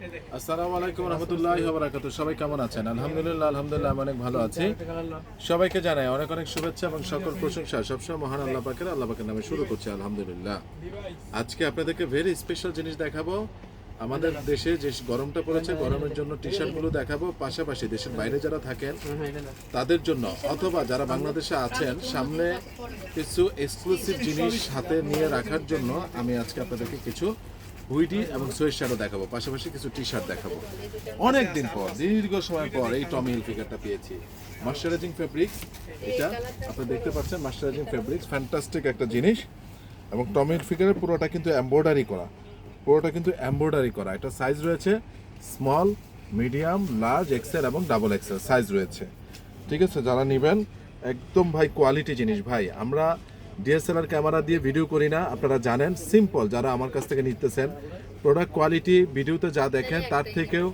আসসালামু আলাইকুম রহমতুল্লাহ বারাকাতু সবাই কেমন আছেন? আলহামদুলিল্লাহ আলহামদুলিল্লাহ, আমি অনেক ভালো আছি। সবাইকে জানাই অনেক অনেক শুভেচ্ছা এবং সকল প্রশংসা। সবসময় মহান আল্লাহ পাকের আল্লাহ পাকের নামে শুরু করছি, আলহামদুলিল্লাহ। আজকে আপনাদেরকে ভেরি স্পেশাল জিনিস দেখাবো। আমাদের দেশে যে গরমটা পড়েছে, গরমের জন্য টি শার্টগুলো দেখাবো। পাশাপাশি দেশের বাইরে যারা থাকেন, তাদের জন্য, অথবা যারা বাংলাদেশে আছেন, সামনে কিছু এক্সক্লুসিভ জিনিস হাতে নিয়ে রাখার জন্য আমি আজকে আপনাদেরকে কিছু হুইডি এবং সোয়েট শার্টও দেখাবো। পাশাপাশি কিছু টি শার্ট দেখাবো। অনেক দিন পর, দীর্ঘ সময় পর এই টমি হিল ফিগারটা পেয়েছি। ময়শ্চারাইজিং ফেব্রিক্স এটা আপনি দেখতে পাচ্ছেন ময়শ্চারাইজিং ফেব্রিক্স ফ্যান্টাস্টিক একটা জিনিস। এবং টমি হিল ফিগারের পুরোটা কিন্তু এমব্রয়ডারি করা। পুরোটা কিন্তু এমব্রয়ডারি করা। এটা সাইজ রয়েছে স্মল মিডিয়াম লার্জ এক্সেল এবং ডাবল এক্সেল সাইজ রয়েছে। ঠিক আছে, যারা নেবেন, একদম ভাই কোয়ালিটি জিনিস ভাই। আমরা ডিএসএলআর ক্যামেরা দিয়ে ভিডিও করি না, আপনারা জানেন সিম্পল যারা আমার কাছ থেকে নিতেছেন প্রোডাক্ট কোয়ালিটি ভিডিওতে যা দেখেন, তার থেকেও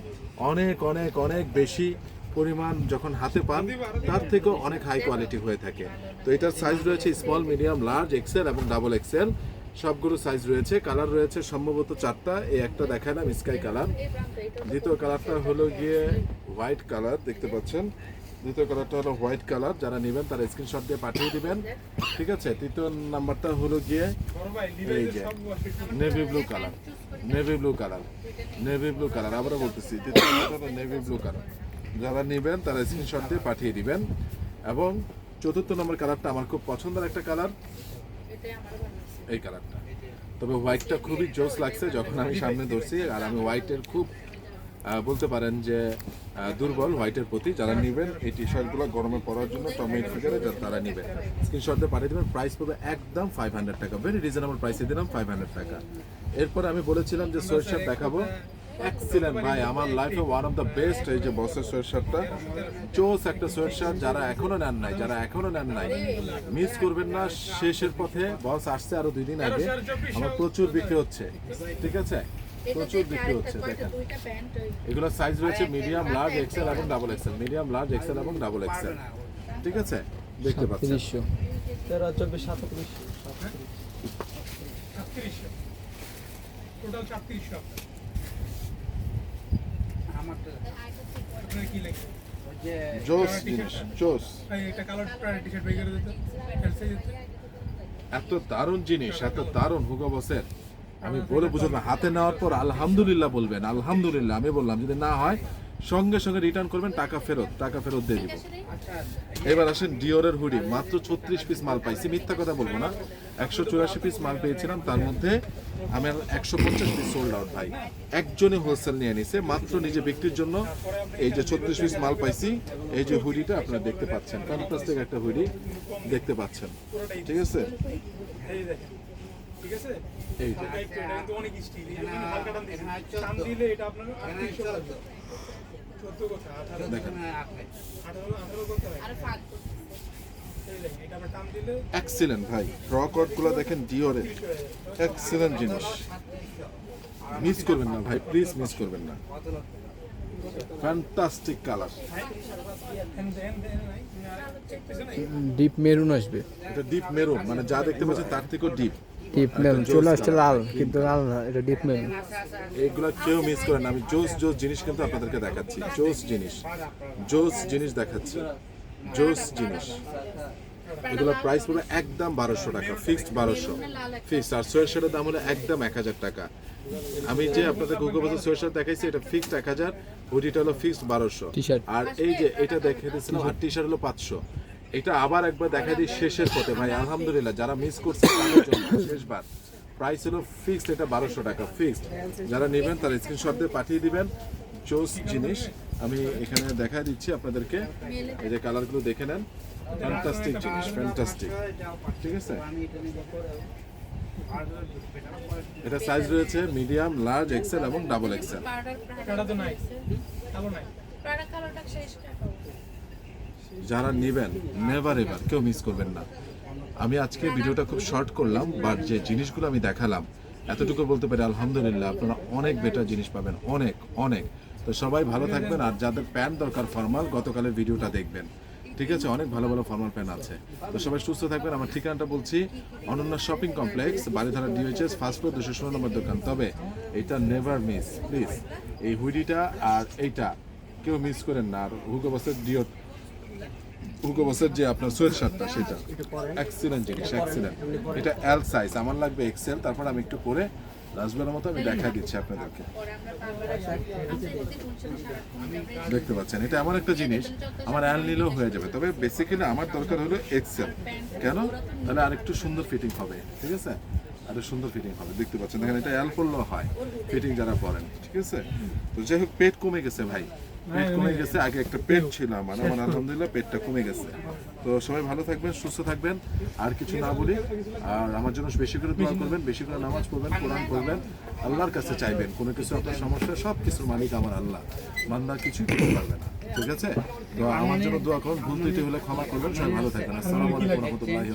অনেক অনেক অনেক বেশি পরিমাণ যখন হাতে পান, তার থেকেও অনেক হাই কোয়ালিটি হয়ে থাকে। তো এটার সাইজ রয়েছে স্মল মিডিয়াম লার্জ এক্সেল এবং ডাবল এক্সেল সবগুলো সাইজ রয়েছে কালার রয়েছে সম্ভবত চারটা, এই একটা দেখালাম স্কাই কালার দ্বিতীয় কালারটা হলো গিয়ে হোয়াইট কালার দেখতে পাচ্ছেন। দ্বিতীয় কালারটা হলো হোয়াইট কালার যারা নেবেন তারা স্ক্রিনশট দিয়ে পাঠিয়ে দিবেন। ঠিক আছে? তৃতীয় নাম্বারটা হলো গিয়ে এই যে navy blue colour navy blue colour navy blue colour আবারও বলতেছি, তৃতীয় নাম্বারটা নেভি ব্লু কালার যারা নেবেন তারা স্ক্রিনশট দিয়ে পাঠিয়ে দিবেন। এবং চতুর্থ নম্বর কালারটা আমার খুব পছন্দের একটা কালার এই কালারটা তবে হোয়াইটটা খুবই জোস লাগছে যখন আমি সামনে ধরছি, আর আমি হোয়াইটের খুব বলতে পারেন যে দুর্বল হোয়াইটের প্রতি যারা নেবেন, এই টি শার্টগুলো গরমে পরার জন্য টমেট ফিগারে যারা তারা নেবেন স্ক্রিনশট দিয়ে পাঠিয়ে দেবেন প্রাইস পাবে একদম ফাইভ হান্ড্রেড টাকা। ভেরি রিজনেবল প্রাইসে দিলাম ফাইভ হান্ড্রেড টাকা। এরপর আমি বলেছিলাম যে সোয়েট শার্ট দেখাবো। এক্সিলেন্ট ভাই, আমার লাইফে ওয়ান অফ দ্য বেস্ট এই যে বসের সোয়েট শার্টটা চোস একটা সোয়েট শার্ট যারা এখনও নেন নাই, যারা এখনও নেন নাই মিস করবেন না, শেষের পথে বস আসছে আরও দুই দিন আগে। আমার প্রচুর বিক্রি হচ্ছে, ঠিক আছে? প্রচুর বিক্রি হচ্ছে দেখেন। এগুলো সাইজ রয়েছে মিডিয়াম লার্জ এক্সেল এবং double XL medium large XL এবং ডাবল এক্সেল ঠিক আছে? দেখতে পাচ্ছেন। তেরো চব্বিশ সাতত্রিশ। সাতত্রিশশো। টোটাল সাতত্রিশশো। কি জোস জিনিস জোস। এত দারুণ জিনিস এত দারুণ হুগো বসের। আমি বলে বুঝো না। হাতে নেওয়ার পর আলহামদুলিল্লাহ বলবেন, আলহামদুলিল্লাহ আমি বললাম, যদি না হয় সঙ্গে সঙ্গে রিটার্ন করবেন, টাকা ফেরত টাকা ফেরত দিয়ে দিব। এবার আসেন ডিওরের হুডি, মাত্র ছত্রিশ পিস মাল পাইছি, মিথ্যা কথা বলব না। একশো চুরাশি পিস মাল পেয়েছিলাম, তার মধ্যে আমার একশো পঞ্চাশ পিস সোল্ড আউট ভাই। একজনই হোলসেল নিয়ে নিছে, মাত্র নিজে বিক্রির জন্য এই যে ছত্রিশ পিস মাল পাইছি, এই যে হুডিটা আপনারা দেখতে পাচ্ছেন। ফ্যান্টাস্টিক একটা হুডি দেখতে পাচ্ছেন। ঠিক আছে? ঠিক আছে? অনেক স্টিল দিলে এটা আপনার চোদ্দ। কথা আঠারো আঠারো আঠারো কথা এক্সিলেন্ট ভাই। গুলো দেখেন এক্সিলেন্ট জিনিস। মিস করবেন না ভাই প্লিজ মিস করবেন না। ফ্যান্টাস্টিক কালার ডিপ মেরুন আসবে। এটা ডিপ মেরুন মানে যা দেখতে পাচ্ছেন তার থেকেও ডিপ ডিপ মেরুন চলে আসছে লাল কিন্তু লাল না এটা ডিপ মেরুন এইগুলো কেউ মিস করেন। আমি জোস জোস জিনিস কিন্তু আপনাদেরকে দেখাচ্ছি। জোস জিনিস। জোস জিনিস দেখাচ্ছি। জোস জিনিস। এগুলো প্রাইস পুরো একদম বারোশো টাকা ফিক্সড বারোশো। ফিক্সড আর সোয়েট দাম হলো একদম এক হাজার টাকা। আমি যে আপনাদের গুগল বাজার সোয়েট দেখাইছি এটা ফিক্সড এক হাজার হুডিটা হলো ফিক্সড বারোশো। আর এই যে এটা দেখে দিয়েছিলাম আর টি শার্ট হলো পাঁচশো। এটা আবার একবার দেখা দিই শেষের পথে। ভাই আলহামদুলিল্লাহ যারা মিস করছে তাদের শেষবার। প্রাইস হলো ফিক্সড এটা বারোশো টাকা ফিক্সড যারা নেবেন তারা স্ক্রিনশট দিয়ে পাঠিয়ে দিবেন। জোস জিনিস। আমি এখানে দেখা দিচ্ছি আপনাদেরকে। এই যে কালারগুলো দেখে নেন। ফ্যান্টাস্টিক জিনিস ফ্যান্টাস্টিক ঠিক আছে? এটা সাইজ রয়েছে মিডিয়াম লার্জ এক্সেল এবং ডাবল এক্সেল এটা তো নাই কালো নাই যারা নেবেন নেভার এভার কেউ মিস করবেন না। আমি আজকে ভিডিওটা খুব শর্ট করলাম বাট যে জিনিসগুলো আমি দেখালাম, এতটুকু বলতে পারি আলহামদুলিল্লাহ, আপনারা অনেক বেটার জিনিস পাবেন, অনেক অনেক। তো সবাই ভালো থাকবেন, আর যাদের প্যান্ট দরকার ফর্মাল গতকালের ভিডিওটা দেখবেন। ঠিক আছে? অনেক ভালো ভালো ফর্মাল প্যান্ট আছে। তো সবাই সুস্থ থাকবেন। আমার ঠিকানাটা বলছি, Ananya shopping complex Baridhara DOHS first floor দুশো ষোলো নম্বর দোকান। তবে এটা নেভার মিস প্লিজ এই হুইডিটা আর এইটা, কেউ মিস করেন না। আর হুগো বসের ডিও হুগো বসের যে আপনার সোয়েট সেটা। এক্সিলেন্ট জিনিস এক্সিলেন্ট এটা এল সাইজ আমার লাগবে এক্সেল তারপর আমি একটু পরে রাসবেলার মতো আমি দেখা দিচ্ছি আপনাদেরকে। দেখতে পাচ্ছেন, এটা এমন একটা জিনিস, আমার অ্যাল নিলেও হয়ে যাবে। তবে বেসিক্যালি আমার দরকার হলো এক্সেল কেন? তাহলে আরেকটু সুন্দর ফিটিং হবে, ঠিক আছে? আরও সুন্দর ফিটিং হবে, দেখতে পাচ্ছেন। দেখেন, এটা অ্যাল পড়লেও হয় ফিটিং যারা পরেন ঠিক আছে? তো যাই হোক, পেট কমে গেছে ভাই। পেট কমে গেছে আগে একটা পেট ছিল আমার আমার আলহামদুলিল্লাহ পেটটা কমে গেছে। তো সবাই ভালো থাকবেন সুস্থ থাকবেন আর কিছু না বলি আর আমার জন্য বেশি করে দোয়া করবেন বেশি করে নামাজ পড়বেন কোরআন পড়বেন আল্লাহর কাছে চাইবেন কোনো কিছু আপনার সমস্যা সব কিছুর মালিক আমার আল্লাহ। বান্দা কিছুই করতে পারবে না ঠিক আছে? তো আমার জন্য দোয়া করুন ভুল ত্রুটি হলে ক্ষমা করবেন সবাই ভালো থাকবেন। আসসালামু আলাইকুম রহমতুল্লাহি